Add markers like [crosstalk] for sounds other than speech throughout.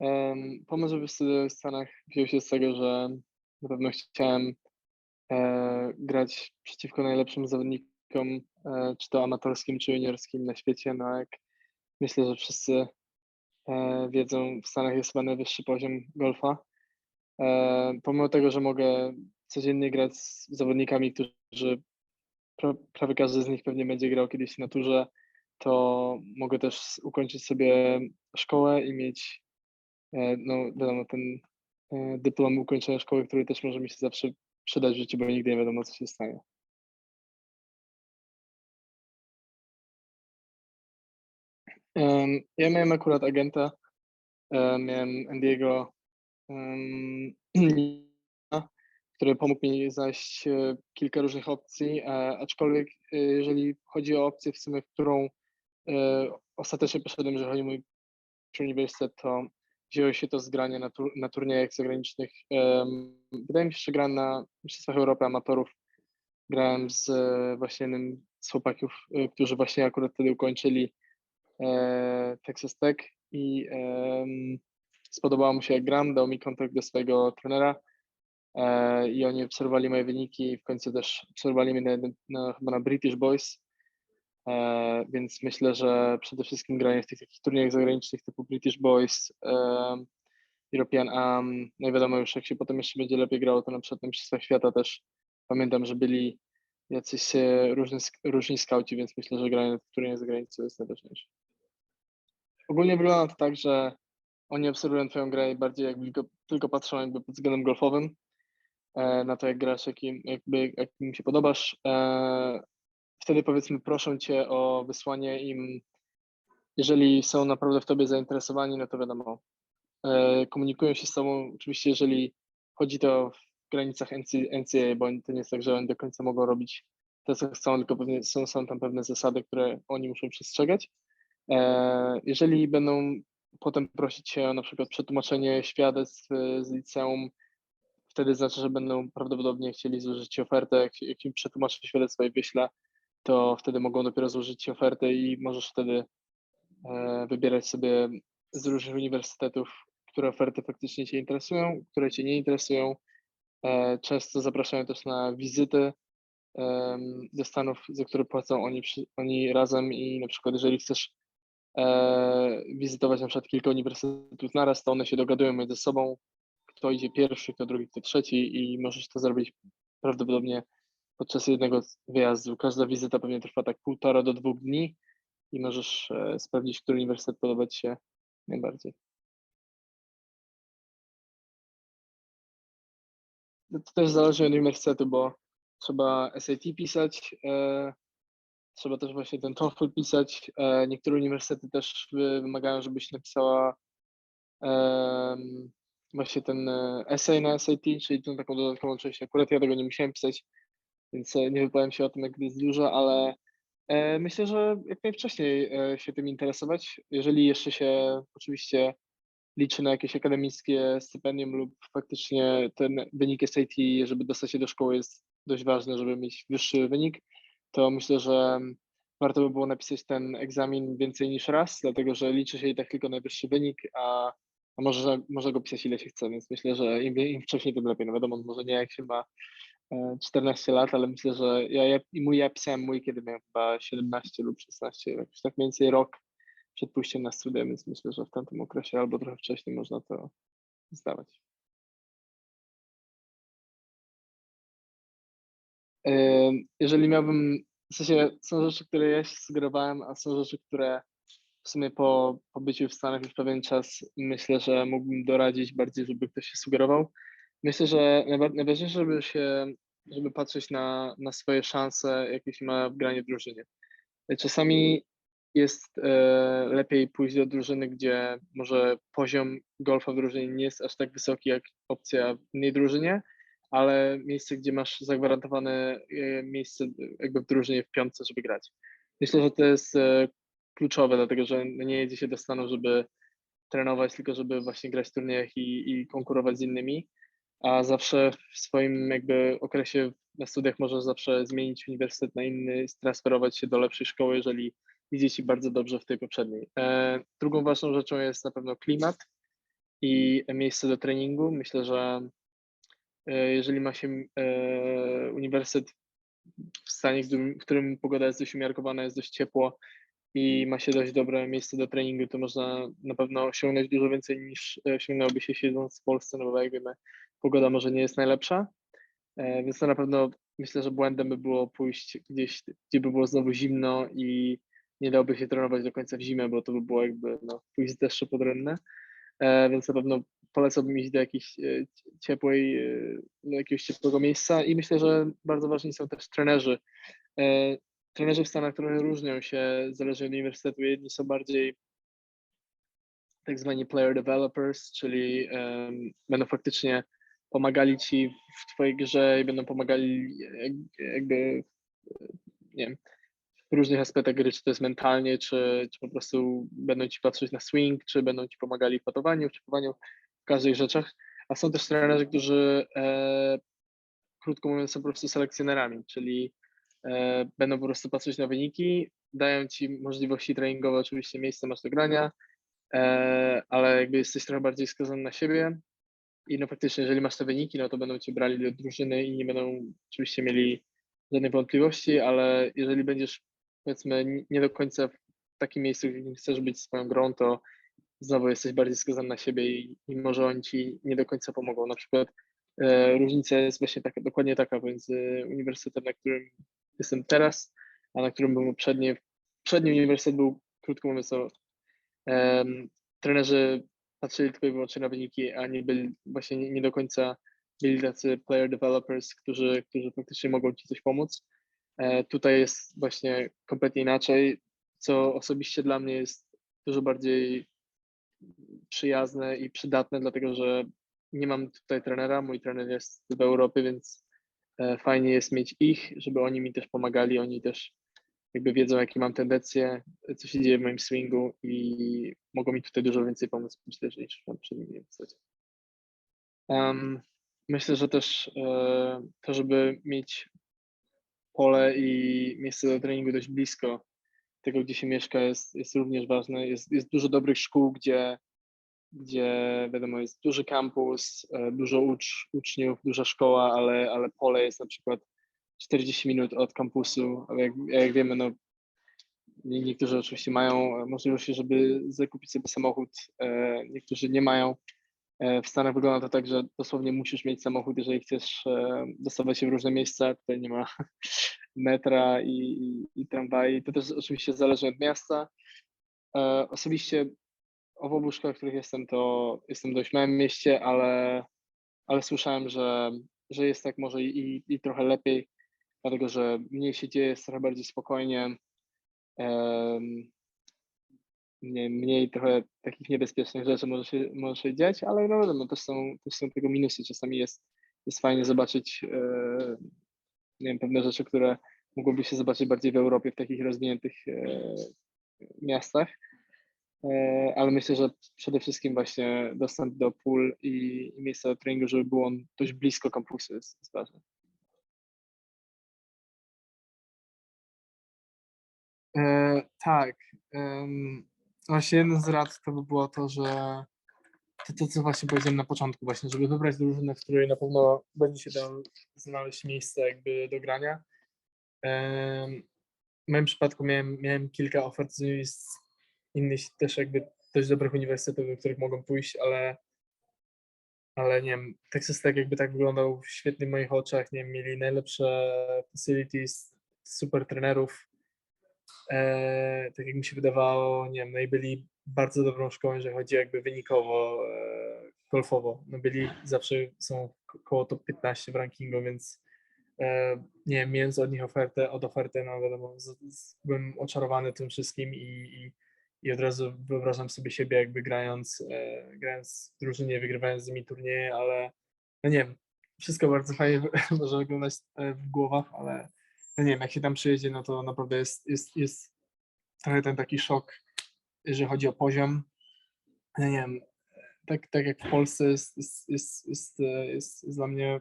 Em, pomysł, żeby studiować w Stanach wziął się z tego, że na pewno chciałem e, grać przeciwko najlepszym zawodnikom, e, czy to amatorskim, czy juniorskim na świecie. No jak myślę, że wszyscy e, wiedzą, w Stanach jest chyba najwyższy poziom golfa. E, pomimo tego, że mogę codziennie grać z zawodnikami, którzy pra, prawie każdy z nich pewnie będzie grał kiedyś na turze, to mogę też ukończyć sobie szkołę i mieć, no wiadomo, ten e, dyplom ukończenia szkoły, który też może mi się zawsze przydać w życiu, bo nigdy nie wiadomo, co się stanie. Ja miałem akurat agenta, e, miałem Andiego, [clears throat] który pomógł mi znaleźć e, kilka różnych opcji, e, aczkolwiek e, jeżeli chodzi o opcję w sumie, którą e, ostatecznie poszedłem, jeżeli chodzi o mój uniwersytet, to wzięło się to z grania na, tur- na turniejach zagranicznych. Em, Wydaje mi się, że grałem na Mistrzostwach Europy Amatorów. Grałem z e, właśnie jednym z chłopaków, e, którzy właśnie akurat wtedy ukończyli e, Texas Tech i spodobało mu się jak gram, dał mi kontakt do swojego trenera e, i oni obserwowali moje wyniki i w końcu też obserwowali mnie na, na, chyba na British Boys, więc myślę, że przede wszystkim granie w tych takich turniejach zagranicznych typu British Boys, em, European Am, no i wiadomo już jak się potem jeszcze będzie lepiej grało, to na przykład na Mistrzostwach Świata też pamiętam, że byli jacyś e, różni, różni skauci, więc myślę, że granie w turniejach zagranicznych jest najważniejsze. Ogólnie wygląda to tak, że oni obserwują twoją grę i bardziej jakby tylko, tylko patrzą jakby pod względem golfowym e, na to, jak grasz, jakim, jakby, jak im się podobasz. Wtedy powiedzmy proszą cię o wysłanie im, jeżeli są naprawdę w tobie zainteresowani, no to wiadomo, e, komunikują się z tobą. Oczywiście, jeżeli chodzi to w granicach NC, NCAA, bo to nie jest tak, że oni do końca mogą robić to, co chcą, tylko pewnie są, są tam pewne zasady, które oni muszą przestrzegać. E, jeżeli będą potem prosić cię o na przykład przetłumaczenie świadectw e, z liceum, wtedy znaczy, że będą prawdopodobnie chcieli złożyć ofertę. Jak, jak im przetłumaczę świadectwo i wyślę, to wtedy mogą dopiero złożyć ci ofertę i możesz wtedy e, wybierać sobie z różnych uniwersytetów, które oferty faktycznie cię interesują, które cię nie interesują. E, często zapraszają też na wizyty do Stanów, za które płacą oni, oni razem i na przykład jeżeli chcesz e, wizytować na przykład kilka uniwersytetów naraz, to one się dogadują między sobą, kto idzie pierwszy, kto drugi, kto trzeci i możesz to zrobić prawdopodobnie podczas jednego wyjazdu. Każda wizyta pewnie trwa tak półtora do dwóch dni i możesz e, sprawdzić, który uniwersytet podoba Ci się najbardziej. No To też zależy od uniwersytetu, bo trzeba SAT pisać, e, trzeba też właśnie ten TOEFL pisać. E, niektóre uniwersytety też wy- wymagają, żebyś napisała em, właśnie ten e, essay na SAT, czyli tą taką dodatkową część. Akurat ja tego nie musiałem pisać, więc e, nie wypowiem się o tym, jak jest dużo, ale e, myślę, że jak najwcześniej e, się tym interesować. Jeżeli jeszcze się oczywiście liczy na jakieś akademickie stypendium lub faktycznie ten wynik SAT, żeby dostać się do szkoły jest dość ważny, żeby mieć wyższy wynik, to myślę, że warto by było napisać ten egzamin więcej niż raz, dlatego że liczy się i tak tylko najwyższy wynik, a, a może, go pisać ile się chce, więc myślę, że im, im wcześniej, tym lepiej. No wiadomo, może nie jak się ma 14 lat, ale myślę, że ja, ja, mój, ja pisałem mój, kiedy miałem chyba 17 lub 16, jakoś tak mniej więcej rok przed pójściem na studia, więc myślę, że w tamtym okresie albo trochę wcześniej można to zdawać. Em, Jeżeli miałbym, w sensie są rzeczy, które ja się sugerowałem, a są rzeczy, które w sumie po pobyciu w Stanach już pewien czas myślę, że mógłbym doradzić bardziej, żeby ktoś się sugerował. Myślę, że najwa- najważniejsze, żeby się, żeby patrzeć na, na swoje szanse, jakie się ma w granie w drużynie. Czasami jest e, lepiej pójść do drużyny, gdzie może poziom golfa w drużynie nie jest aż tak wysoki jak opcja w innej drużynie, ale miejsce, gdzie masz zagwarantowane e, miejsce jakby w drużynie w piątce, żeby grać. Myślę, że to jest e, kluczowe, dlatego że nie jedzie się do Stanów, żeby trenować, tylko żeby właśnie grać w turniejach i, i konkurować z innymi, a zawsze w swoim jakby okresie na studiach możesz zawsze zmienić uniwersytet na inny, transferować się do lepszej szkoły, jeżeli idzie ci bardzo dobrze w tej poprzedniej. E, drugą ważną rzeczą jest na pewno klimat. i miejsce do treningu. Myślę, że e, jeżeli ma się e, uniwersytet w stanie, w którym, pogoda jest dość umiarkowana, jest dość ciepło i ma się dość dobre miejsce do treningu, to można na pewno osiągnąć dużo więcej niż osiągnęłoby się siedząc w Polsce, no bo jak wiemy, pogoda może nie jest najlepsza, e, więc to na pewno myślę, że błędem by było pójść gdzieś, gdzie by było znowu zimno i nie dałoby się trenować do końca w zimę, bo to by było jakby no, pójść z deszczu pod e, więc na pewno polecałbym iść do jakiejś e, ciepłej, do jakiegoś ciepłego miejsca i myślę, że bardzo ważni są też trenerzy. Trenerzy w Stanach trochę różnią się, zależnie od uniwersytetu. Jedni są bardziej tak zwani player developers, czyli um, będą faktycznie pomagali ci w twojej grze i będą pomagali jakby, nie wiem, w różnych aspektach gry, czy to jest mentalnie, czy, czy po prostu będą ci patrzeć na swing, czy będą ci pomagali w patowaniu, czy chowaniu, w każdej rzeczach. A są też trenerzy, którzy e, krótko mówiąc są po prostu selekcjonerami, czyli e, będą po prostu patrzeć na wyniki, dają ci możliwości treningowe, oczywiście miejsce masz do grania, e, ale jakby jesteś trochę bardziej skazany na siebie i no faktycznie, jeżeli masz te wyniki, no to będą cię brali do drużyny i nie będą oczywiście mieli żadnej wątpliwości, ale jeżeli będziesz powiedzmy nie do końca w takim miejscu, gdzie chcesz być swoją grą, to znowu jesteś bardziej skazany na siebie i, i może oni ci nie do końca pomogą. Na przykład e, różnica jest właśnie taka, dokładnie taka między uniwersytetem, na którym jestem teraz, a na którym byłem poprzednio. Przedni uniwersytet był, krótko mówiąc, to, um, trenerzy patrzyli tylko i wyłącznie na wyniki, a nie byli właśnie nie, nie do końca byli tacy player developers, którzy, którzy faktycznie mogą ci coś pomóc. E, tutaj jest właśnie kompletnie inaczej, co osobiście dla mnie jest dużo bardziej przyjazne i przydatne, dlatego że nie mam tutaj trenera, mój trener jest w Europie, więc e, fajnie jest mieć ich, żeby oni mi też pomagali, oni też jakby wiedzą, jakie mam tendencje, co się dzieje w moim swingu i mogą mi tutaj dużo więcej pomóc, myślę, niż w poprzednim uniwersytecie. Um, myślę, że też e, to, żeby mieć pole i miejsce do treningu dość blisko tego, gdzie się mieszka, jest, jest również ważne. Jest, jest dużo dobrych szkół, gdzie, gdzie wiadomo, jest duży kampus, e, dużo ucz, uczniów, duża szkoła, ale, ale pole jest na przykład 40 minut od kampusu, ale jak, jak wiemy, no, niektórzy oczywiście mają możliwości, żeby zakupić sobie samochód, e, niektórzy nie mają. E, w Stanach wygląda to tak, że dosłownie musisz mieć samochód, jeżeli chcesz e, dostawać się w różne miejsca. Tutaj nie ma [laughs] metra i, i, i tramwaj. To też oczywiście zależy od miasta. Osobiście w obu szkołach, w których jestem, to jestem w dość małym mieście, ale, ale słyszałem, że, że jest tak może i, i trochę lepiej dlatego że mniej się dzieje, jest trochę bardziej spokojnie, nie, mniej trochę takich niebezpiecznych rzeczy może się, może się dziać, ale no wiadomo, też są, też są tego minusy. Czasami jest, jest fajnie zobaczyć e, nie wiem, pewne rzeczy, które mogłyby się zobaczyć bardziej w Europie, w takich rozwiniętych e, miastach. E, ale myślę, że przede wszystkim właśnie dostęp do pól i, miejsca do treningu, żeby było on dość blisko kampusu jest, jest ważny. E, tak. Właśnie jeden z rad to by było to, że to, to, co właśnie powiedziałem na początku, właśnie, żeby wybrać drużynę, w której na pewno będzie się tam znaleźć miejsce jakby do grania. W moim przypadku miałem, miałem kilka ofert z innych też jakby dość dobrych uniwersytetów, do których mogłem pójść, ale ale nie wiem, Texas Tech jakby tak wyglądał świetnie w moich oczach, nie wiem, mieli najlepsze facilities, super trenerów, e, tak jak mi się wydawało, nie wiem, no i byli bardzo dobrą szkołą, jeżeli chodzi jakby wynikowo, e, golfowo. No byli zawsze są koło top 15 w rankingu, więc e, nie wiem, mając od nich ofertę, od oferty, no wiadomo, z, z, byłem oczarowany tym wszystkim i, i, i, od razu wyobrażam sobie siebie jakby grając, e, grając w drużynie, wygrywając z nimi turnieje, ale no nie wiem, wszystko bardzo fajnie [laughs] może wyglądać e, w głowach, ale no nie wiem, jak się tam przyjedzie, no to naprawdę jest, jest, jest trochę ten taki szok, jeżeli chodzi o poziom. No nie wiem, tak, tak jak w Polsce jest, jest, jest, jest, jest, jest dla mnie,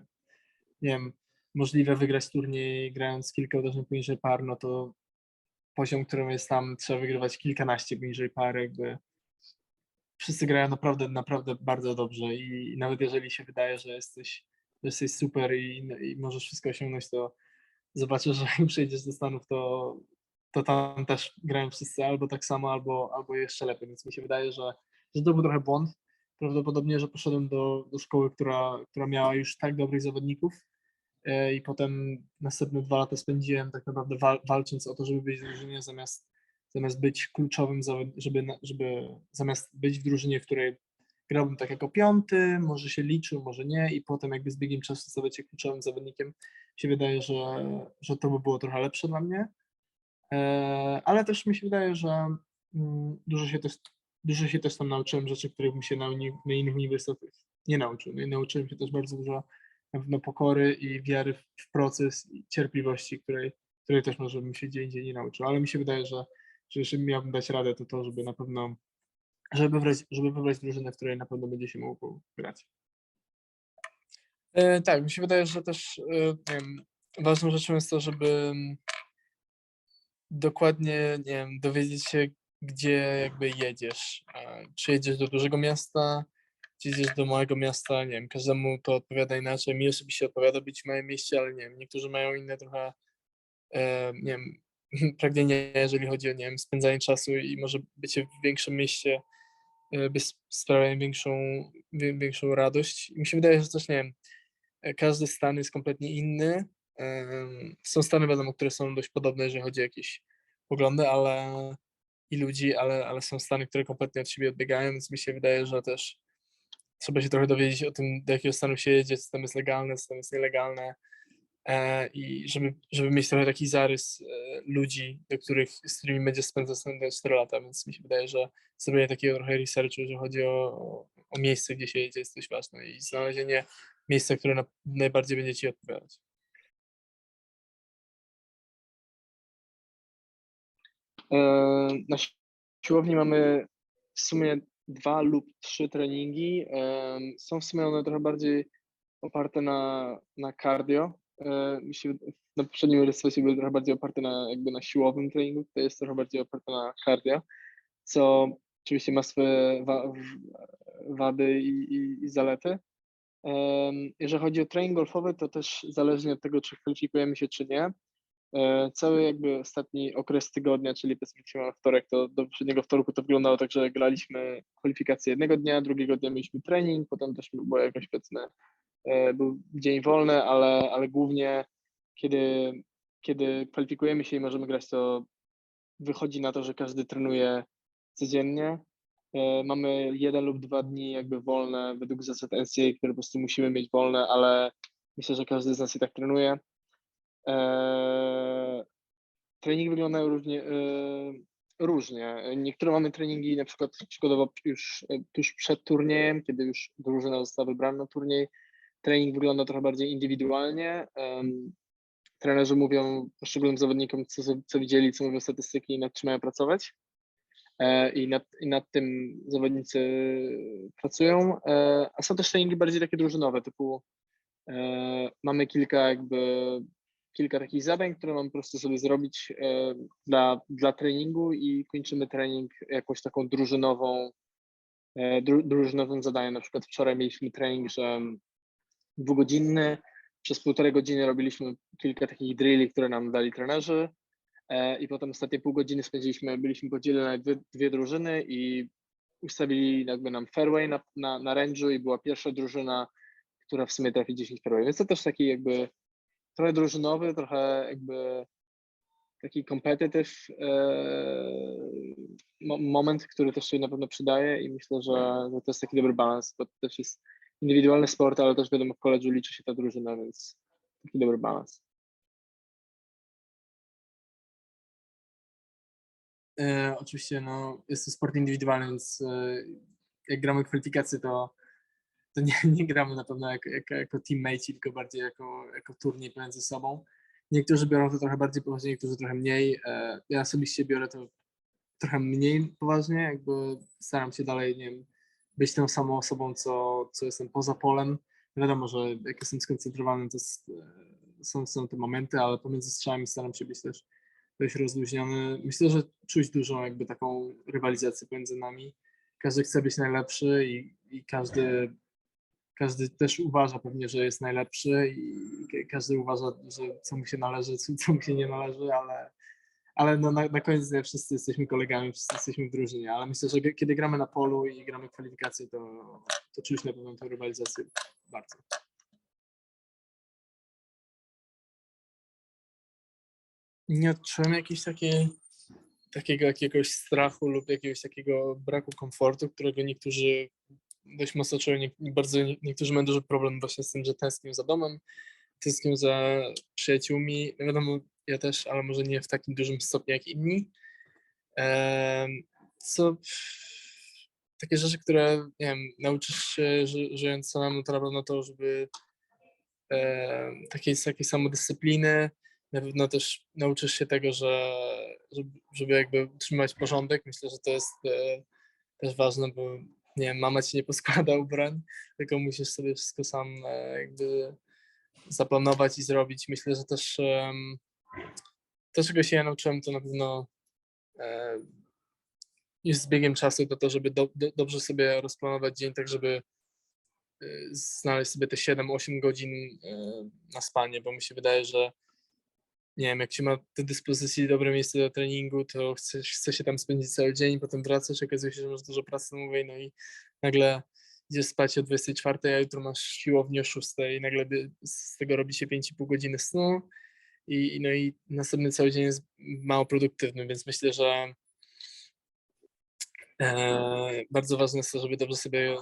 nie wiem, możliwe wygrać turniej grając kilka uderzeń poniżej par, no to poziom, którym jest tam, trzeba wygrywać kilkanaście poniżej par, jakby wszyscy grają naprawdę, naprawdę bardzo dobrze i, i nawet jeżeli się wydaje, że jesteś, że jesteś super i, i możesz wszystko osiągnąć, to zobaczysz, że [laughs] jak przyjdziesz do Stanów, to, to tam też grają wszyscy albo tak samo, albo, albo jeszcze lepiej, więc mi się wydaje, że, że to był trochę błąd. Prawdopodobnie, że poszedłem do, do szkoły, która, która miała już tak dobrych zawodników e, i potem następne dwa lata spędziłem tak naprawdę wal, walcząc o to, żeby być w drużynie zamiast, zamiast być kluczowym, żeby, żeby zamiast być w drużynie, w której grałbym tak jako piąty, może się liczył, może nie i potem jakby z biegiem czasu stawać się kluczowym zawodnikiem, się wydaje, że, że to by było trochę lepsze dla mnie. E, Ale też mi się wydaje, że mm, dużo się też, dużo się też tam nauczyłem rzeczy, których bym się na, uni, na innych uniwersytetach nie nauczył. No i nauczyłem się też bardzo dużo na pewno pokory i wiary w, proces i cierpliwości, której, której też może bym się gdzie indziej nie nauczył. Ale mi się wydaje, że, że jeśli miałbym dać radę, to to, żeby na pewno, żeby wybrać, żeby wybrać drużynę, w której na pewno będzie się mógł grać. E, tak, mi się wydaje, że też e, wiem, ważną rzeczą jest to, żeby mm, dokładnie, nie wiem, dowiedzieć się, gdzie jakby jedziesz. Czy jedziesz do dużego miasta, czy jedziesz do małego miasta, nie wiem, każdemu to odpowiada inaczej. Mi osobiście odpowiada być w małym mieście, ale nie wiem, niektórzy mają inne trochę, e, nie wiem, [laughs] pragnienie, jeżeli chodzi o, nie wiem, spędzanie czasu i może bycie w większym mieście e, by s- sprawia im większą, większą radość. I mi się wydaje, że też, nie wiem, e, każdy stan jest kompletnie inny. Są stany, wiadomo, które są dość podobne, jeżeli chodzi o jakieś poglądy, ale i ludzi, ale, ale są stany, które kompletnie od siebie odbiegają, więc mi się wydaje, że też trzeba się trochę dowiedzieć o tym, do jakiego stanu się jedzie, co tam jest legalne, co tam jest nielegalne e, i żeby, żeby mieć trochę taki zarys e, ludzi, do których, z którymi będzie spędzać następne 4 lata, więc mi się wydaje, że zrobienie takiego trochę researchu, jeżeli chodzi o, o, miejsce, gdzie się jedzie, jest dość ważne i znalezienie miejsca, które na, najbardziej będzie Ci odpowiadać. E, Na si- siłowni mamy w sumie dwa lub trzy treningi. Są w sumie one trochę bardziej oparte na, na cardio. E, Mi się, na poprzednim resecie były trochę bardziej oparte na, jakby na siłowym treningu, to jest trochę bardziej oparte na cardio, co oczywiście ma swoje wa- wady i, i, i zalety. Jeżeli chodzi o trening golfowy, to też zależnie od tego, czy kwalifikujemy się, czy nie, E, Cały jakby ostatni okres tygodnia, czyli powiedzmy mamy wtorek, to do poprzedniego wtorku to wyglądało tak, że graliśmy kwalifikacje jednego dnia, drugiego dnia mieliśmy trening, potem też była jakaś powiedzmy, był dzień wolny, ale, ale głównie kiedy, kiedy kwalifikujemy się i możemy grać, to wychodzi na to, że każdy trenuje codziennie. E, Mamy jeden lub dwa dni jakby wolne według NCAA, które po prostu musimy mieć wolne, ale myślę, że każdy z nas i tak trenuje. Eee, treningi wyglądają różnie, różnie. Niektóre mamy treningi na przykład przykładowo już e, tuż przed turniejem, kiedy już drużyna została wybrana na turniej. Trening wygląda trochę bardziej indywidualnie. Trenerzy mówią poszczególnym zawodnikom, co, co widzieli, co mówią statystyki i nad czym mają pracować. E, I nad, I nad tym zawodnicy pracują. E, A są też treningi bardziej takie drużynowe, typu e, mamy kilka jakby kilka takich zadań, które mam po prostu sobie zrobić dla, dla treningu i kończymy trening jakąś taką drużynową, dru, drużynowym zadaniem. Na przykład wczoraj mieliśmy trening, że dwugodzinny, przez półtorej godziny robiliśmy kilka takich drilli, które nam dali trenerzy e, i potem ostatnie pół godziny spędziliśmy, byliśmy podzieleni na dwie, dwie drużyny i ustawili jakby nam fairway na, na, na range'u i była pierwsza drużyna, która w sumie trafi 10 fairway, więc to też taki jakby trochę drużynowy, trochę jakby taki competitive e, mo- moment, który też się na pewno przydaje i myślę, że to jest taki dobry balans, bo to też jest indywidualny sport, ale też wiadomo w koledżu liczy się ta drużyna, więc taki dobry balans. E, oczywiście no, jest to sport indywidualny, więc e, jak gramy kwalifikacje, to, to nie, [laughs] nie gramy na pewno jako, jako, jako teammate, tylko bardziej jako, jako turniej pomiędzy sobą. Niektórzy biorą to trochę bardziej poważnie, niektórzy trochę mniej. E, ja osobiście biorę to trochę mniej poważnie, jakby staram się dalej, nie wiem, być tą samą osobą, co, co jestem poza polem. Wiadomo, że jak jestem skoncentrowany, to e, są, są te momenty, ale pomiędzy strzałami staram się być też dość rozluźniony. Myślę, że czuć dużą jakby taką rywalizację pomiędzy nami każdy chce być najlepszy i, i każdy, każdy też uważa pewnie, że jest najlepszy i ka- każdy uważa, że co mu się należy, co mu się nie należy, ale, ale no na, na koniec dnia wszyscy jesteśmy kolegami, wszyscy jesteśmy w drużynie, ale myślę, że kiedy gramy na polu i gramy kwalifikacje, to, to czuć na pewno tę rywalizację bardzo. Nie odczułem jakiejś takiej, takiego jakiegoś strachu lub jakiegoś takiego braku komfortu, którego niektórzy dość mocno czują, nie, bardzo, nie- niektórzy mają duży problem właśnie z tym, że tęsknią za domem, tęsknią za przyjaciółmi, no wiadomo, ja też, ale może nie w takim dużym stopniu jak inni. Co takie rzeczy, które nie wiem, nauczysz się ży, żyjąc samemu, to na to, żeby em, takiej, takiej samodyscypliny, na pewno też nauczysz się tego, że żeby, żeby jakby utrzymać porządek. Myślę, że to jest e, też ważne, bo nie wiem, mama ci nie poskłada ubrań, tylko musisz sobie wszystko sam e, jakby zaplanować i zrobić. Myślę, że też to, czego się ja nauczyłem, to na pewno e, już z biegiem czasu to to, żeby do, do, dobrze sobie rozplanować dzień, tak żeby e, znaleźć sobie te 7-8 godzin e, na spanie, bo mi się wydaje, że nie wiem, jak się ma do dyspozycji dobre miejsce do treningu, to chce, chce się tam spędzić cały dzień, potem wracasz, okazuje się, że masz dużo pracy domowej, no i nagle idziesz spać o 24, a jutro masz siłownię o 6 i nagle z tego robi się 5,5 godziny snu i, no i następny cały dzień jest mało produktywny, więc myślę, że e, bardzo ważne jest to, żeby dobrze sobie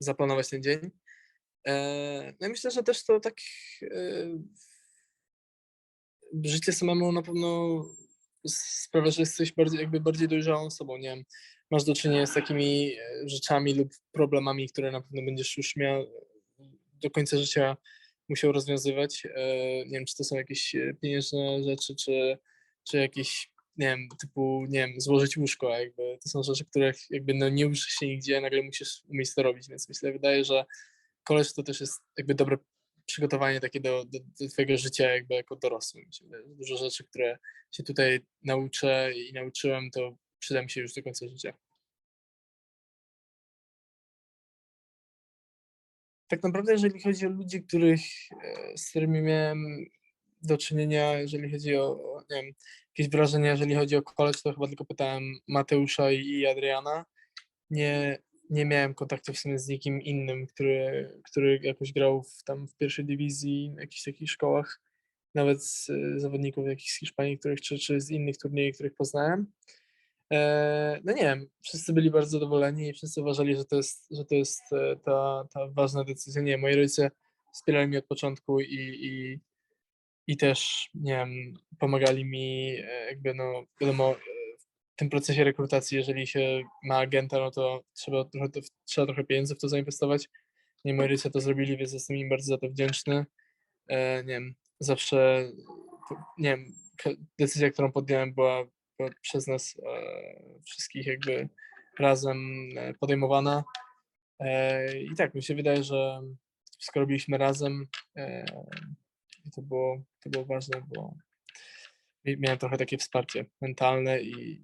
zaplanować ten dzień. E, no i myślę, że też to tak e, życie samemu na pewno sprawia, że jesteś bardziej, jakby bardziej dojrzałą osobą, nie masz do czynienia z takimi e, rzeczami lub problemami, które na pewno będziesz już miał do końca życia musiał rozwiązywać. E, Nie wiem, czy to są jakieś e, pieniężne rzeczy, czy, czy jakieś, nie wiem, typu, nie wiem, złożyć łóżko, jakby to są rzeczy, których jakby no nie uczysz się nigdzie, nagle musisz umieć to robić, więc myślę, wydaje, że koleż to też jest jakby dobre przygotowanie takie do, do, do twojego życia jakby jako dorosły. Mi się wydaje, że Dużo rzeczy, które się tutaj nauczę i nauczyłem, to przyda mi się już do końca życia. Tak naprawdę, jeżeli chodzi o ludzi, których, e, z którymi miałem do czynienia, jeżeli chodzi o, nie wiem, jakieś wrażenia, jeżeli chodzi o college, to chyba tylko pytałem Mateusza i, i Adriana. Nie, nie miałem kontaktu w sumie z nikim innym, który, który jakoś grał w, tam w pierwszej dywizji, w jakichś takich szkołach, nawet z e, zawodników jakichś z Hiszpanii, których, czy, czy z innych turniejów, których poznałem. E, no nie wiem, wszyscy byli bardzo zadowoleni i wszyscy uważali, że to jest, że to jest e, ta, ta ważna decyzja. Nie, moi rodzice wspierali mnie od początku i, i, i też, nie wiem, pomagali mi e, jakby, no wiadomo, w tym procesie rekrutacji, jeżeli się ma agenta, no to trzeba trochę, to, trzeba trochę pieniędzy w to zainwestować. Nie, moi rodzice to zrobili, więc jestem im bardzo za to wdzięczny. Nie wiem, zawsze, nie wiem, decyzja, którą podjąłem była przez nas e, wszystkich jakby razem e, podejmowana. E, I tak, mi się wydaje, że wszystko robiliśmy razem e, i to było, to było ważne, bo mi- miałem trochę takie wsparcie mentalne i